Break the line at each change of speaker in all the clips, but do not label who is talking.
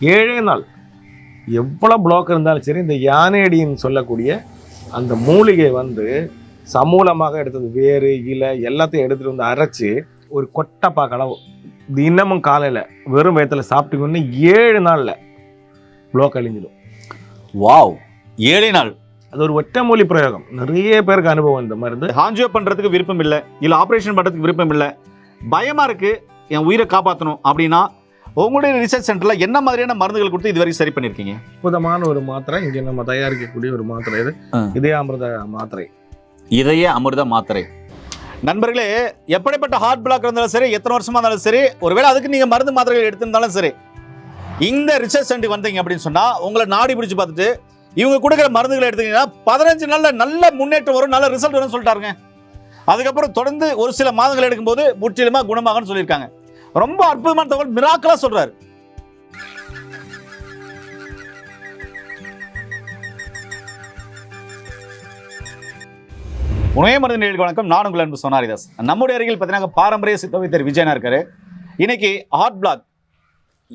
ஏழே நாள். எவ்வளோ பிளாக் இருந்தாலும் சரி இந்த யானேடின்னு சொல்லக்கூடிய அந்த மூலிகை வந்து சமூலமாக எடுத்தது வேறு இலை எல்லாத்தையும் எடுத்துகிட்டு வந்து அரைச்சி ஒரு கொட்டைப்பா களவு தினமும் காலையில் வெறும் வயத்தில் சாப்பிட்டீங்கன்னு ஏழு நாளில் பிளாக் அழிஞ்சிடும்.
வாவ் ஏழே நாள்.
அது ஒரு ஒற்றைமொழி பிரயோகம். நிறைய பேருக்கு அனுபவம் இந்த மருந்து.
ஹாஞ்சியோ பண்றதுக்கு விருப்பம் இல்லை இல்ல ஆபரேஷன் பண்றதுக்கு விருப்பம் இல்லை. பயமா இருக்கு என் உயிரை காப்பாற்றணும் அப்படின்னா உங்களுடைய ரிசர்ச் சென்டர்ல என்ன மாதிரியான மருந்துகள் கொடுத்து இது வரைக்கும் சரி பண்ணிருக்கீங்க
அற்புதமான ஒரு மாத்திரை இங்கே நம்ம தயாரிக்கக்கூடிய ஒரு மாத்திரை இது.
ஆ.
இதயாமிர்த மாத்திரை.
இதய அமிர்த மாத்திரை. நண்பர்களே எப்படிப்பட்ட ஹார்ட் பிளாக் இருந்தாலும் சரி எத்தனை வருஷமா இருந்தாலும் சரி ஒருவேளை அதுக்கு நீங்க மருந்து மாத்திரைகள் எடுத்திருந்தாலும் சரி இந்த ரிசர்ச் சென்டர் வந்தீங்க அப்படின்னு சொன்னா உங்களை நாடி பிடிச்சு பார்த்துட்டு இவங்க கொடுக்குற மருந்துகளை எடுத்தீங்கன்னா பதினஞ்சு நாள்ல நல்ல முன்னேற்றம் வரும் நல்ல ரிசல்ட் வரும்னு சொல்லிட்டாருங்க. அதுக்கப்புறம் தொடர்ந்து ஒரு சில மாதங்கள் எடுக்கும்போது முற்றிலுமா குணமாகன்னு சொல்லியிருக்காங்க. ரொம்ப அற்புதமான தகவல். மிராக்கலா சொல்றாரு. உணவே மருந்து நேர்களுக்கு வணக்கம். நான் உங்கள் அன்பு சோனாரிதாஸ். நம்முடைய அருகில் பார்த்தீங்கன்னா பாரம்பரிய சித்த வைத்தியர் விஜயனா இருக்காரு. இன்னைக்கு ஹார்ட் பிளாக்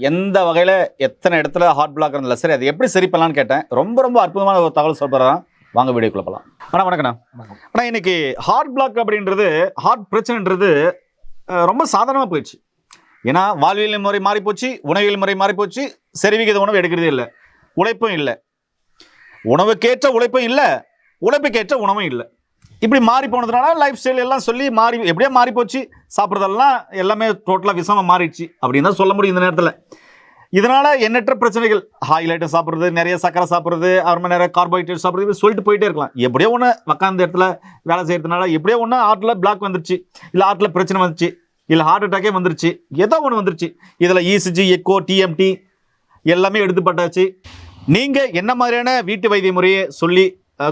எந்த வகையில் எத்தனை இடத்துல ஹார்ட் பிளாக் இருந்தாலும் சரி அதை எப்படி சரி பண்ணலாம்னு கேட்டேன். ரொம்ப ரொம்ப அற்புதமான ஒரு தகவல் சொல்கிறேன் வாங்க வீடியோக்குள்ள போகலாம் அண்ணா வணக்கண்ணா. அண்ணா இன்னைக்கு ஹார்ட் பிளாக் அப்படின்றது ஹார்ட் பிரச்சனைன்றது ரொம்ப சாதாரணமாக போயிடுச்சு. ஏன்னா வாழ்வியல் முறை மாறிப்போச்சு உணவியல் முறை மாறிப்போச்சு சரிவிகித உணவு எடுக்கிறதே இல்லை. உழைப்பும் இல்லை. உணவுக்கேற்ற உழைப்பும் இல்லை உழைப்புக்கேற்ற உணவும் இல்லை. இப்படி மாறி போனதுனால லைஃப் ஸ்டைல் எல்லாம் சொல்லி மாறி எப்படியோ மாறி போச்சு சாப்பிட்றதெல்லாம் எல்லாமே டோட்டலாக விஷமாக மாறிடுச்சு அப்படின்னு தான் சொல்ல முடியும் இந்த நேரத்தில். இதனால் எண்ணற்ற பிரச்சனைகள் ஆயில் ஐட்டம் சாப்பிட்றது நிறைய சக்கரை சாப்பிட்றது அரை நிறைய கார்போஹைட்ரேட் சாப்பிட்றது இப்படி சொல்லிட்டு போயிட்டே இருக்கலாம். எப்படியோ ஒன்று உக்காந்த இடத்துல வேலை செய்கிறதுனால எப்படியோ ஒன்று ஆர்ட்டில் பிளாக் வந்துருச்சு. இல்லை ஹார்ட்டில் பிரச்சனை வந்துச்சு. இல்லை ஹார்ட் அட்டாக்கே வந்துருச்சு. ஏதோ ஒன்று வந்துருச்சு. இதில் இசிஜி எக்கோ டிஎம்டி எல்லாமே எடுத்துப்பட்டாச்சு. நீங்கள் என்ன மாதிரியான வீட்டு வைத்திய முறையை சொல்லி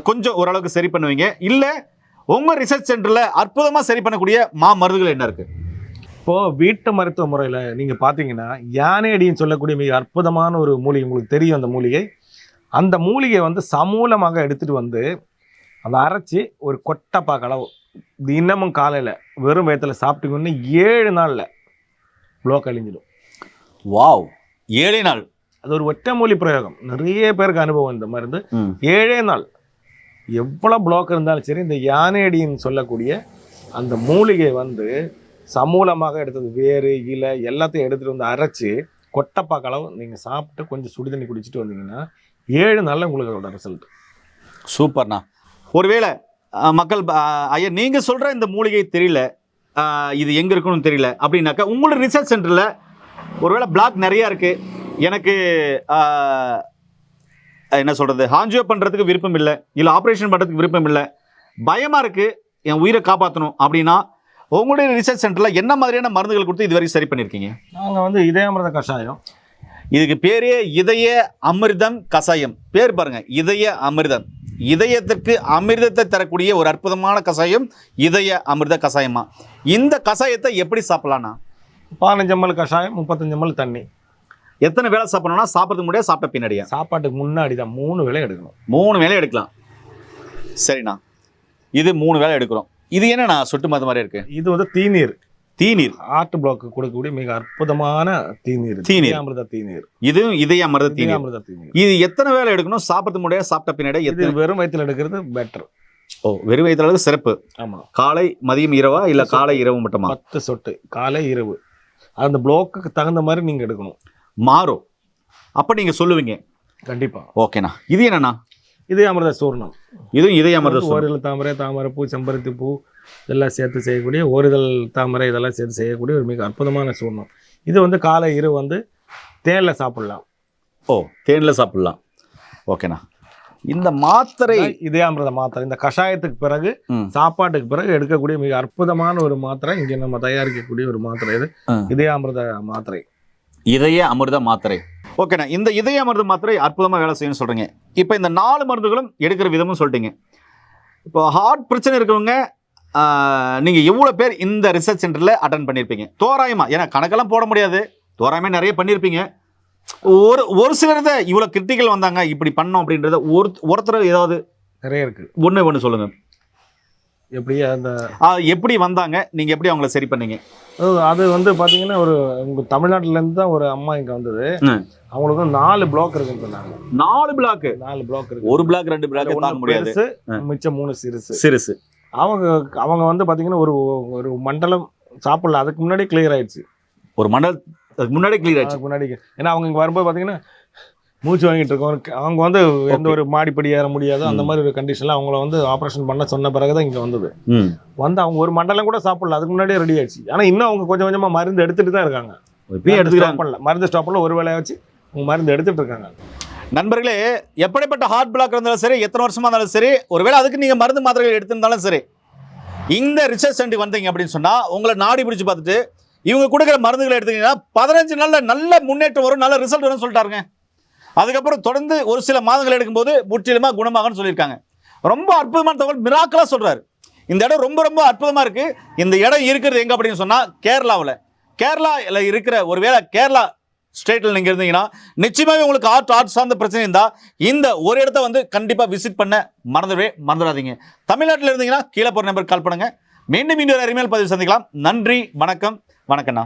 கொஞ்சம் ஓரளவுக்கு சரி பண்ணுவீங்க? இல்லை உங்கள் ரிசர்ச் சென்டரில் அற்புதமாக சரி பண்ணக்கூடிய மா மருந்துகள் என்ன இருக்குது
இப்போது வீட்டு மருத்துவ முறையில் நீங்கள் பார்த்தீங்கன்னா யானை அடின்னு சொல்லக்கூடிய மிக அற்புதமான ஒரு மூலிகை உங்களுக்கு தெரியும் அந்த மூலிகை அந்த மூலிகையை வந்து சமூலமாக எடுத்துகிட்டு வந்து அதை அரைச்சி ஒரு கொட்டப்பா கலவு தினமும் காலையில் வெறும் வயத்தில் சாப்பிட்டீங்கன்னு ஏழு நாளில் பிளாக் அழிஞ்சிடும்.
வாவ் ஏழே நாள்.
அது ஒரு ஒற்றைமொழி பிரயோகம். நிறைய பேருக்கு அனுபவம் இந்த மருந்து. ஏழே நாள். எவ்வளோ பிளாக் இருந்தாலும் சரி இந்த யானையடின்னு சொல்லக்கூடிய அந்த மூலிகை வந்து சமூலமாக எடுத்தது வேறு இலை எல்லாத்தையும் எடுத்துகிட்டு வந்து அரைச்சி கொட்டைப்பா களவு நீங்கள் சாப்பிட்டு கொஞ்சம் சுடு தண்ணி குடிச்சிட்டு வந்தீங்கன்னா ஏழு நாளில் உங்களுக்கு அதோட ரிசல்ட்
சூப்பர்ண்ணா. ஒருவேளை மக்கள் ஐயா நீங்கள் சொல்கிற இந்த மூலிகை தெரியல. இது எங்கே இருக்குன்னு தெரியல. அப்படின்னாக்கா உங்களோட ரிசர்ச் சென்டரில் ஒருவேளை பிளாக் நிறையா இருக்குது எனக்கு என்ன சொல்கிறது ஹாஞ்சியோ பண்ணுறதுக்கு விருப்பம் இல்லை. இல்லை ஆப்ரேஷன் பண்ணுறதுக்கு விருப்பம் இல்லை. பயமாக இருக்குது என் உயிரை காப்பாற்றணும் அப்படின்னா உங்களுடைய ரிசர்ச் சென்டரில் என்ன மாதிரியான மருந்துகள் கொடுத்து இது வரைக்கும் சரி பண்ணியிருக்கீங்க?
நாங்கள் வந்து இதயாமிரத கஷாயம்.
இதுக்கு பேரே இதய அமிர்தம் கசாயம் பேர் பாருங்க இதய அமிர்தம். இதயத்திற்கு அமிர்தத்தை தரக்கூடிய ஒரு அற்புதமான கசாயம் இதய அமிர்த கசாயமா இந்த கசாயத்தை எப்படி சாப்பிடலாம்னா?
பதினஞ்சு ml கஷாயம் முப்பத்தஞ்சு ml தண்ணி.
எத்தனை வேளை சாப்பிடணும்னா சாப்பிட்றதுக்கு முன்னாடியே சாப்பிட்ட பின்னாடியா.
சாப்பாட்டுக்கு முன்னாடி தான் மூணு வேளை எடுக்கணும்.
மூணு வேளை எடுக்கலாம். சரிண்ணா. இது மூணு வேளை எடுக்கிறோம். இது என்னண்ணா? சொட்டு மருந்து மாதிரி இருக்கு.
இது வந்து தீநீர்.
தீநீர்.
ஹார்ட் பிளாக் கொடுக்கக்கூடிய மிக அற்புதமான தீநீர்
தீநீர்.
இதயாமிரத தீநீர்.
இதுவும் இதய அமிர்த தீநீர்.
இதயாமிரத தீநீர்.
இது எத்தனை வேளை எடுக்கணும்? சாப்பிட்றதுக்கு முன்னாடியே சாப்பிட்ட பின்னாடி
இது
எத்தனை
வெறும் வயித்துல எடுக்கிறது பெட்டர்
ஓ வெறும் வயிற்றுல சிறப்பு.
ஆமாம்
காலை மதியம் இரவா இல்ல காலை இரவு மட்டுமா?
பத்து சொட்டு. காலை இரவு. அந்த பிளாக்குக்கு தகுந்த மாதிரி நீங்க எடுக்கணும்.
மாறும் அப்ப நீங்க சொல்லுவீங்க.
கண்டிப்பா.
ஓகேண்ணா. இது என்னண்ணா?
இது அமிர்த சூர்ணம்.
இதுவும் இதய அமிர்த.
ஓரிதழ் தாமரை தாமரை பூ செம்பருத்தி பூ இதெல்லாம் சேர்த்து செய்யக்கூடிய ஓரிதழ் தாமரை இதெல்லாம் சேர்த்து செய்யக்கூடிய ஒரு மிக அற்புதமான சூர்ணம் இது வந்து காலை இரவு வந்து தேனில் சாப்பிடலாம்.
ஓ தேன்ல சாப்பிடலாம். ஓகேண்ணா. இந்த மாத்திரை
இதே அமிர்த மாத்திரை. இந்த கஷாயத்துக்கு பிறகு. சாப்பாட்டுக்கு பிறகு எடுக்கக்கூடிய மிக அற்புதமான ஒரு மாத்திரை. இங்கே நம்ம தயாரிக்கக்கூடிய ஒரு மாத்திரை இது. இதே அமிர்த மாத்திரை.
இதய அமிர்த மாத்திரை. ஓகேண்ணா. இந்த இதய அமிர்த மாத்திரை அற்புதமா வேலை செய்யணும்னு சொல்றீங்க. இப்போ இந்த நாலு மருந்துகளும் எடுக்கிற விதமும் சொல்லிட்டீங்க. இப்போ ஹார்ட் பிரச்சனை இருக்கவங்க ஆஹ், நீங்க எவ்வளவு பேர் இந்த ரிசர்ச் சென்டர்ல அட்டன் பண்ணியிருப்பீங்க தோராயமா. ஏன்னா கணக்கெல்லாம் போட முடியாது. தோராயமா நிறைய பண்ணியிருப்பீங்க ஒரு ஒரு சிலரத இவ்வளவு கிரிட்டிக்கல் வந்தாங்க இப்படி பண்ணோம் அப்படின்றத ஒரு ஒருத்தர் ஏதாவது
நிறைய இருக்கு.
ஒன்று ஒன்று சொல்லுங்க.
எப்படி அந்த
எப்படி வந்தாங்க? நீங்க எப்படி அவங்கள சரி பண்ணீங்க?
அது வந்து பாத்தீங்கன்னா ஒரு உங்க தமிழ்நாட்டுல இருந்து தான் ஒரு அம்மா இங்க வந்தது. அவங்களுக்கு நாலு பிளாக் இருக்குன்னு சொன்னாங்க.
நாலு பிளாக்
நாலு பிளாக் இருக்கு.
ஒரு பிளாக் ரெண்டு பிளாக் முடியாது.
மிச்சம் மூணு சிறுசு.
சிறுசு.
அவங்க அவங்க வந்து பாத்தீங்கன்னா ஒரு ஒரு மண்டலம் சாப்பிடல. அதுக்கு முன்னாடி கிளியர் ஆயிடுச்சு.
ஒரு மண்டல் அதுக்கு முன்னாடி கிளியர்
அதுக்கு முன்னாடி ஏன்னா அவங்க இங்க வரும்போது பாத்தீங்கன்னா மூச்சு வாங்கிட்டு இருக்கோம். அவங்க வந்து எந்த ஒரு மாடிப்படி ஏற முடியாது அந்த. மாதிரி ஒரு கண்டிஷன்ல அவங்கள வந்து ஆபரேஷன் பண்ண சொன்ன பிறகுதான் இங்க வந்தது. வந்து அவங்க ஒரு மண்டலம் கூட சாப்பிடல. அதுக்கு முன்னாடியே ரெடி ஆயிடுச்சு. ஆனா இன்னும் அவங்க கொஞ்சம் கொஞ்சமா மருந்து எடுத்துட்டு தான் இருக்காங்க.
இப்பயும் எடுத்துக்கிறாங்க.
மருந்து ஸ்டாப் பண்ணல. ஒரு வேலையை வச்சு அவங்க மருந்து எடுத்துட்டு இருக்காங்க.
நண்பர்களே எப்படிப்பட்ட ஹார்ட் பிளாக் இருந்தாலும் சரி எத்தனை வருஷமா இருந்தாலும் சரி ஒருவேளை அதுக்கு நீங்க மருந்து மாத்திரைகள் எடுத்திருந்தாலும் சரி இந்த ரிசர்ச் சென்டி வந்தீங்க அப்படின்னு சொன்னா உங்களை நாடி பிடிச்சு பார்த்துட்டு இவங்க கொடுக்குற மருந்துகளை எடுத்தீங்கன்னா பதினஞ்சு நாளில் நல்ல முன்னேற்றம் வரும் நல்ல ரிசல்ட் வரும்னு சொல்லிட்டாருங்க. அதுக்கப்புறம் தொடர்ந்து ஒரு சில மாதங்கள் எடுக்கும்போது முற்றிலுமா குணமாகன்னு சொல்லியிருக்காங்க. ரொம்ப அற்புதமான தகவல் மிராக்கலா சொல்றாரு. இந்த இடம் ரொம்ப ரொம்ப அற்புதமா இருக்கு. இந்த இடம் இருக்கிறது எங்க அப்படின்னு சொன்னா கேரளாவில். கேரளாவில் இருக்கிற ஒருவேளை கேரளா ஸ்டேட்டில் நீங்கள் இருந்தீங்கன்னா நிச்சயமாகவே உங்களுக்கு ஆர்ட் ஆர்ட் சார்ந்த பிரச்சனை இருந்தால் இந்த ஒரு இடத்த வந்து கண்டிப்பாக விசிட் பண்ண மறந்துடவே மறந்துடாதீங்க தமிழ்நாட்டில் இருந்தீங்கன்னா கீழே போகிற நம்பருக்கு கால் பண்ணுங்கள் மீண்டும் மீண்டும் அருமையால் பதிவு சந்திக்கலாம். நன்றி வணக்கம் வணக்கம்ண்ணா.